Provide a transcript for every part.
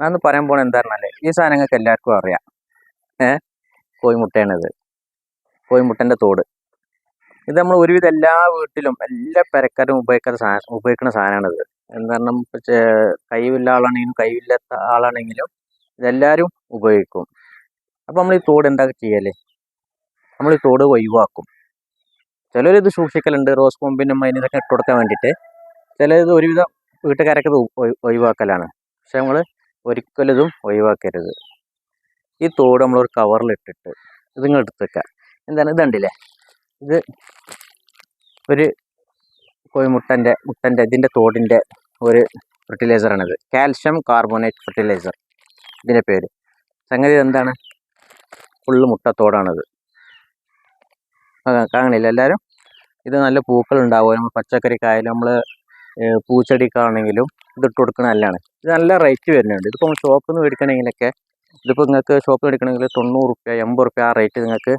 ഞാനൊന്ന് പറയാൻ പോണ എന്താ പറഞ്ഞാൽ ഈ സാധനങ്ങൾക്ക് എല്ലാവർക്കും അറിയാം. ഏഹ് കോഴിമുട്ടയാണിത്. കോഴിമുട്ടന്റെ തോട്. ഇത് നമ്മൾ ഒരുവിധം എല്ലാ വീട്ടിലും എല്ലാ പെരക്കാരും ഉപയോഗിക്കുന്ന സാധനം ഉപയോഗിക്കുന്ന സാധനമാണിത്. എന്ന് പറഞ്ഞാൽ കഴിവില്ല ആളാണെങ്കിലും കഴിവില്ലാത്ത ആളാണെങ്കിലും ഇതെല്ലാവരും ഉപയോഗിക്കും. അപ്പോൾ നമ്മൾ ഈ തോട് എന്താ ചെയ്യൽ? നമ്മൾ ഈ തോട് ഒഴിവാക്കും. ചിലർ ഇത് സൂക്ഷിക്കലുണ്ട് റോസ് കൊമ്പിനും അതിനൊക്കെ ഇട്ട് കൊടുക്കാൻ വേണ്ടിയിട്ട്. ചിലത് ഒരുവിധം വീട്ടുകാരൊക്കെ ഇത് ഒഴി- ഒഴിവാക്കലാണ്. പക്ഷെ നമ്മൾ ഒരിക്കലും ഒഴിവാക്കരുത്. ഈ തോട് നമ്മളൊരു കവറിൽ ഇട്ടിട്ട് എടുത്തേക്കാം എന്താണ്? ഇത് കണ്ടില്ലേ? ഇത് ഒരു കോഴിമുട്ടന്റെ മുട്ടന്റെ ഇതിന്റെ തോടിന്റെ ഒരു ഫെർട്ടിലൈസറാണിത് കാൽഷ്യം കാർബണേറ്റ് ഫെർട്ടിലൈസർ ഇതിന്റെ പേര്. സംഗതി എന്താണ് ഫുള്ള് മുട്ടത്തോടാണിത്. കാണില്ല എല്ലാവരും? ഇത് നല്ല പൂക്കൾ നമ്മൾ പച്ചക്കറിക്കായാലും നമ്മൾ പൂച്ചെടിക്കാണെങ്കിലും ഇതിട്ട് കൊടുക്കുന്നത് നല്ലതാണ്. ഇത് നല്ല റേറ്റ് വരുന്നുണ്ട്. ഇതിപ്പോൾ ഷോപ്പിൽ നിന്ന് മേടിക്കണമെങ്കിലൊക്കെ ഇതിപ്പോൾ നിങ്ങൾക്ക് ഷോപ്പിൽ മേടിക്കണമെങ്കിൽ തൊണ്ണൂറ് റുപ്യ എൺപത് റുപ്യ ആ റേറ്റ് നിങ്ങൾക്ക്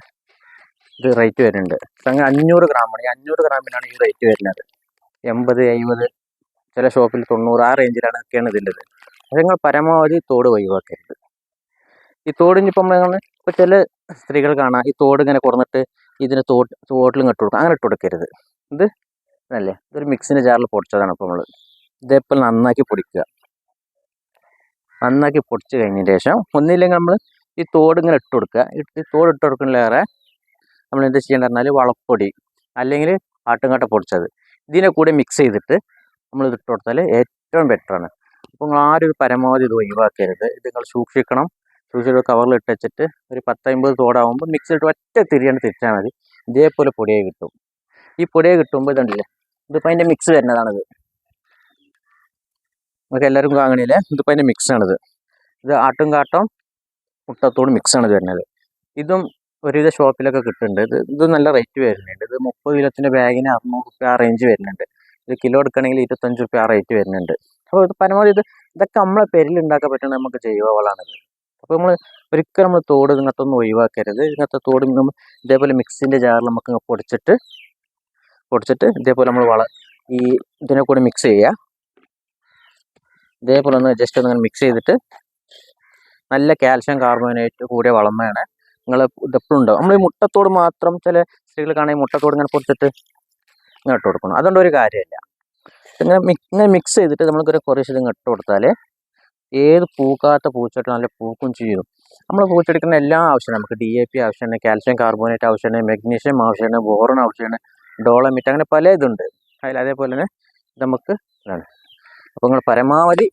ഇത് റേറ്റ് വരുന്നുണ്ട്. അങ്ങനെ അഞ്ഞൂറ് ഗ്രാമാണ് ഈ അഞ്ഞൂറ് ഗ്രാമിനാണ് ഈ റേറ്റ് വരുന്നത്. എൺപത് എഴുപത് ചില ഷോപ്പിൽ തൊണ്ണൂറ് ആ റേഞ്ചിലാണ് ഒക്കെയാണ് ഇതിന്റെത് അത് നിങ്ങൾ പരമാവധി തോട് ഒഴിവാക്കരുത്. ഈ തോട് ഇനിയിപ്പോൾ നമ്മൾ ഇപ്പോൾ ചില സ്ത്രീകൾ കാണാം. ഈ തോട് ഇങ്ങനെ കുറന്നിട്ട് ഇതിന് തോട്ട് തോട്ടിലും ഇട്ട് കൊടുക്കും. അങ്ങനെ ഇട്ട് കൊടുക്കരുത്. ഇത് അല്ലേ ഇതൊരു മിക്സിന്റെ ജാറിൽ പൊടിച്ചതാണ് ഇപ്പോൾ നമ്മൾ ഇതേപോലെ നന്നാക്കി പൊടിക്കുക. നന്നാക്കി പൊടിച്ച് കഴിഞ്ഞതിന് ശേഷം ഒന്നില്ലെങ്കിൽ നമ്മൾ ഈ തോട് ഇങ്ങനെ ഇട്ട് കൊടുക്കുക. ഈ തോട് ഇട്ട് കൊടുക്കുന്നതിലേറെ നമ്മൾ എന്താ ചെയ്യേണ്ടത് പറഞ്ഞാൽ വളപ്പൊടി അല്ലെങ്കിൽ ആട്ടുംകാട്ട പൊടിച്ചത്. ഇതിനെ കൂടെ മിക്സ് ചെയ്തിട്ട് നമ്മൾ ഇട്ട് കൊടുത്താൽ ഏറ്റവും ബെറ്ററാണ് അപ്പോൾ നിങ്ങൾ ആരും ഒരു പരമാവധി ഇത് ഒഴിവാക്കരുത്. ഇത് നിങ്ങൾ സൂക്ഷിക്കണം. സൂക്ഷിച്ചിട്ട് കവറിൽ ഇട്ട് വെച്ചിട്ട് ഒരു പത്തമ്പത് തോടാകുമ്പോൾ മിക്സ് ഇട്ട് ഒറ്റ തിരിയാണ് തിരിച്ചാൽ മതി. ഇതേപോലെ പൊടിയെ കിട്ടും. ഈ പൊടിയെ കിട്ടുമ്പോൾ ഇതുണ്ടല്ലേ? ഇതിപ്പോൾ അതിന്റെ മിക്സ് വരുന്നതാണിത്. നമുക്ക് എല്ലാവർക്കും കാണണില്ലേ ഇതിപ്പോൾ അതിന്റെ മിക്സാണിത് ഇത് ആട്ടും കാട്ടം മുട്ടത്തോട് മിക്സാണ് ഇത് വരുന്നത്. ഇതും ഒരുവിധ ഷോപ്പിലൊക്കെ കിട്ടുന്നുണ്ട്. ഇത് ഇത് നല്ല റേറ്റ് വരുന്നുണ്ട്. ഇത് മുപ്പത് കിലോത്തിന്റെ ബാഗിന് അറുന്നൂറ് റുപ്യ ആ റേഞ്ച് വരുന്നുണ്ട്. ഇത് കിലോ എടുക്കണമെങ്കിൽ ഇരുപത്തഞ്ച് റുപ്യ ആ റേറ്റ് വരുന്നുണ്ട്. അപ്പോൾ ഇത് പരമാവധി ഇത് ഇതൊക്കെ നമ്മളെ പേരിൽ ഉണ്ടാക്കാൻ പറ്റുന്ന നമുക്ക് ജൈവവളമാണിത്. അപ്പോൾ നമ്മൾ ഒരിക്കലും നമ്മൾ തോട് ഇങ്ങനത്തെ ഒന്നും ഒഴിവാക്കരുത്. ഇങ്ങനത്തെ തോട് ഇതേപോലെ മിക്സിന്റെ ജാറിൽ നമുക്ക് പൊടിച്ചിട്ട് പൊടിച്ചിട്ട് ഇതേപോലെ നമ്മൾ വള ഈ ഇതിനെ കൂടി മിക്സ് ചെയ്യുക. ഇതേപോലെ ഒന്ന് ജസ്റ്റ് ഒന്ന് മിക്സ് ചെയ്തിട്ട് നല്ല കാൽഷ്യം കാർബോനേറ്റ് കൂടിയ വളമാണ് നിങ്ങൾ ഇതെപ്പോഴും ഉണ്ടാവും. നമ്മൾ ഈ മുട്ടത്തോട് മാത്രം ചില സ്ത്രീകൾ കാണാൻ മുട്ടത്തോട് ഇങ്ങനെ പൊടിച്ചിട്ട് ഇങ്ങനെ ഇട്ട് കൊടുക്കണം. അതുകൊണ്ട് ഒരു കാര്യമില്ല. ഇങ്ങനെ ഇങ്ങനെ മിക്സ് ചെയ്തിട്ട് നമ്മൾക്കൊരു കുറേശ്ശെ ഇങ്ങ് ഇട്ട് കൊടുത്താൽ ഏത് പൂക്കാത്ത പൂച്ചെടി നല്ല പൂക്കും ചെയ്യും നമ്മൾ പൂച്ചെടിക്കുന്ന എല്ലാ ആവശ്യമാണ് നമുക്ക് ഡി എ പി ആവശ്യമാണ് കാൽഷ്യം കാർബോനേറ്റ് ആവശ്യമാണ് മെഗ്നീഷ്യം ആവശ്യമാണ് ബോറൺ ആവശ്യമാണ് ഡോളമിറ്റ് അങ്ങനെ പല ഇതുണ്ട്. അതിൽ അതേപോലെ തന്നെ നമുക്ക് ഇതാണ്. അപ്പോൾ നിങ്ങൾ പരമാവധി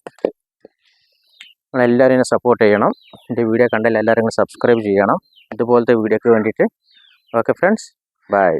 നിങ്ങളെല്ലാവരും എന്നെ സപ്പോർട്ട് ചെയ്യണം. എന്റെ വീഡിയോ കണ്ടാൽ എല്ലാവരും സബ്സ്ക്രൈബ് ചെയ്യണം. ഇതുപോലത്തെ വീഡിയോക്ക് വേണ്ടിയിട്ട്. Okay friends bye